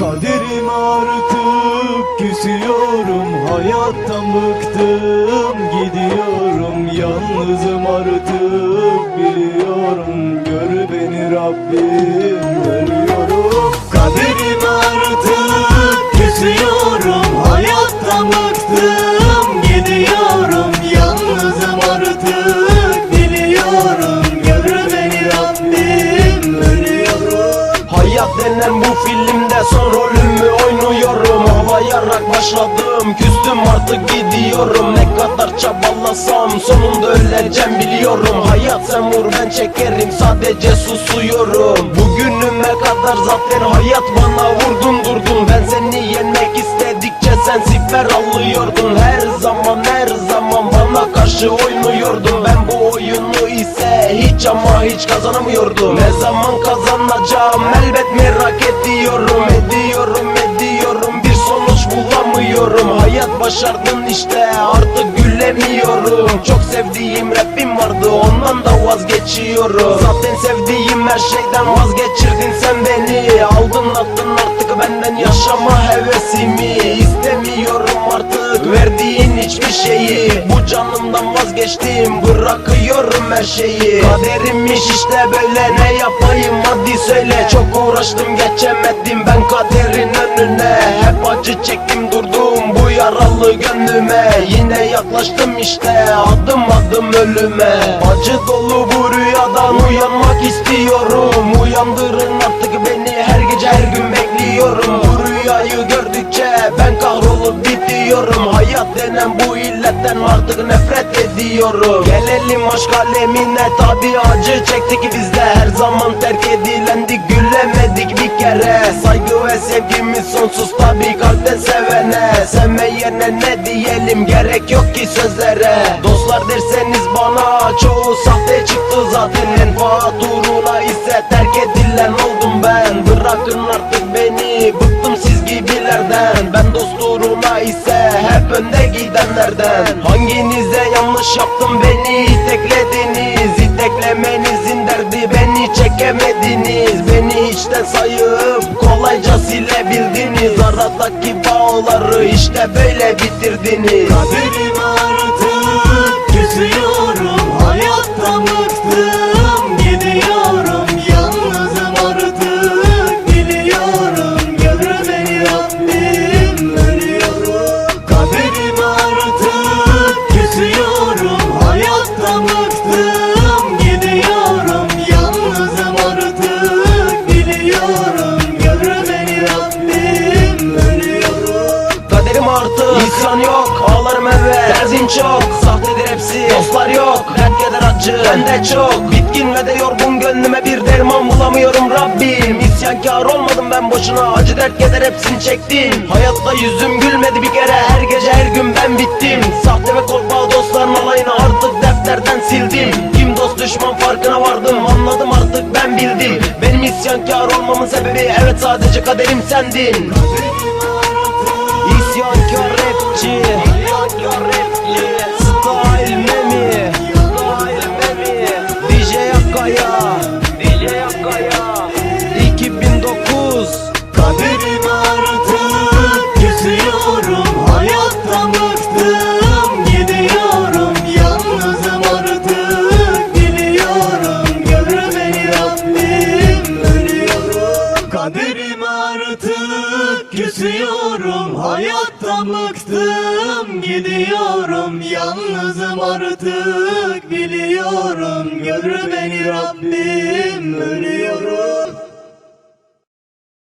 Kaderim artık küsüyorum Hayattan bıktım gidiyorum. Yalnızım artık biliyorum Gör beni Rabbim ölüyorum. Kaderim denen bu filmde son rolümü oynuyorum. Ağlayarak başladım küstüm artık gidiyorum. Ne kadar çabalasam sonunda öleceğim biliyorum. Hayat sen vur ben çekerim sadece susuyorum. Bugünüme kadar zaten hayat bana vurdun durdun. Ben seni yenmek istedikçe sen siper alıyordun Her zaman her zaman bana karşı oynuyordun. Ben bu oyunu ise hiç ama hiç kazanamıyordum. Ne zaman kazanacağım elbet merak ediyorum. Ediyorum ediyorum bir sonuç bulamıyorum. Hayat başardın işte artık gülemiyorum. Çok sevdiğim rapim vardı ondan da vazgeçiyorum. Zaten sevdiğim her şeyden vazgeçirdin sen beni. Aldın attın artık benden yaşama hevesimi hiçbir şeyi. Bu canımdan vazgeçtim bırakıyorum her şeyi. Kaderimmiş işte böyle ne yapayım? Hadi söyle. Çok uğraştım geçemedim ben kaderin önüne. Hep acı çektim durdum bu yaralı gönlüme. Yine yaklaştım işte adım adım ölüme. Acı dolu bu rüyadan uyanmak istiyorum. Uyandırın artık beni her gece her gün bekliyorum. Bu rüyayı gördükçe ben kahrolup bitiyorum Denen bu illetten artık nefret ediyorum. Gelelim aşk alemine tabi acı çektik biz de. Her zaman terk edilendik gülemedik bir kere. Saygı ve sevgimiz sonsuz tabi kalpten sevene. Sevmeyene ne diyelim gerek yok ki sözlere. Dostlar derseniz bana çoğu sahte çıktı zaten. Menfaat uğruna ise terk edilen oldum ben. Bırakın artık gidenlerden Hanginize yanlış yaptım beni iteklediniz. İteklemenizin derdi beni çekemediniz. Beni içten sayıp kolayca silebildiniz. Aradaki bağları işte böyle bitirdiniz. Kaderim artık acı bende çok. Bitkin ve de yorgun gönlüme bir derman bulamıyorum Rabbim. İsyankar olmadım ben boşuna. Acı dert keder hepsini çektim. Hayatta yüzüm gülmedi bir kere. Her gece her gün ben bittim. Sahte ve kolpa dostların alayını artık defterden sildim. Kim dost düşman farkına vardım. Anladım artık ben bildim. Benim isyankar olmamın sebebi Evet sadece kaderim sendin Hayattan bıktım gidiyorum. Yalnızım artık biliyorum. Gör beni Rabbim ölüyorum